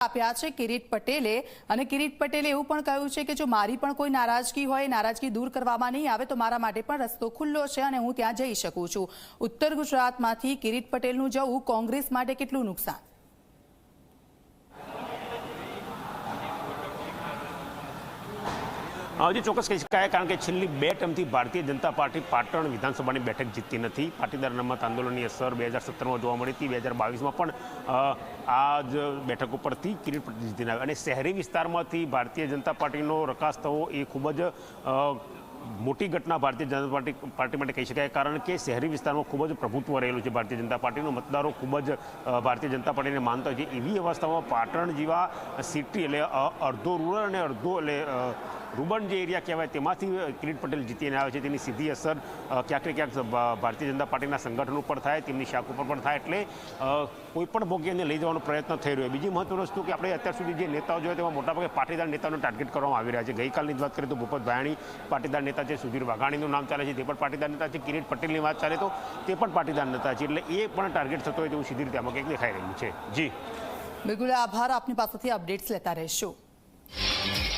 આપ્યા છે કિરીટ પટેલે. અને કિરીટ પટેલે એવું પણ કહ્યું છે કે જો મારી પણ કોઈ નારાજગી હોય, નારાજગી દૂર કરવામાં નહીં આવે તો મારા માટે પણ રસ્તો ખુલ્લો છે અને હું ત્યાં જઈ શકું છું. ઉત્તર ગુજરાતમાંથી કિરીટ પટેલનું જવું કોંગ્રેસ માટે કેટલું નુકસાન? હજી ચોક્કસ કહી શકાય, કારણ કે છેલ્લી બે ટર્મથી ભારતીય જનતા પાર્ટી પાટણ વિધાનસભાની બેઠક જીતતી નથી. પાટીદાર નમત આંદોલનની અસર બે હજાર સત્તરમાં જોવા મળી હતી. બે હજાર બાવીસમાં પણ આ જ બેઠક ઉપરથી કિરીટ જીતીને આવ્યા અને શહેરી વિસ્તારમાંથી ભારતીય જનતા પાર્ટીનો રકાસ થવો એ ખૂબ જ મોટી ઘટના ભારતીય જનતા પાર્ટી પાર્ટી માટે કહી શકાય, કારણ કે શહેરી વિસ્તારમાં ખૂબ જ પ્રભુત્વ રહેલું છે ભારતીય જનતા પાર્ટીનો. મતદારો ખૂબ જ ભારતીય જનતા પાર્ટીને માનતા હોય છે. એવી અવસ્થામાં પાટણ જેવા સિટી એટલે અડધો રૂરલ અને અડધો એટલે અ, રૂબન જે એરિયા કહેવાય તેમાંથી કિરીટ પટેલ જીતીને આવે છે. તેની સીધી અસર ક્યાંક ને ક્યાંક ભારતીય જનતા પાર્ટીના સંગઠન ઉપર થાય તેમની શાખ ઉપર પણ થાય એટલે કોઈપણ કોઈ પણ ભોગ્યને લઈ જવાનો પ્રયત્ન થઈ રહ્યો. બીજી મહત્વની વસ્તુ કે આપણે અત્યાર સુધી જે નેતાઓ જોયા તેમાં મોટાભાગે પાટીદાર નેતાઓને ટાર્ગેટ કરવામાં આવી રહ્યા છે. ગઈકાલની વાત કરીએ તો ભૂપત ભાયાણી પાટીદાર નેતા છે સુધીર વાઘાણીનું નામ ચાલે છે તે પણ પાટીદાર નેતા છે કિરીટ પટેલની વાત ચાલે તો તે પણ પાટીદાર નેતા છે. એટલે એ પણ ટાર્ગેટ થતો હોય તેવું સીધી રીતે આમાં કંઈક દેખાઈ રહ્યું છે. જી. બિલકુલ આભાર. આપની પાસેથી અપડેટ્સ લેતા રહેશું.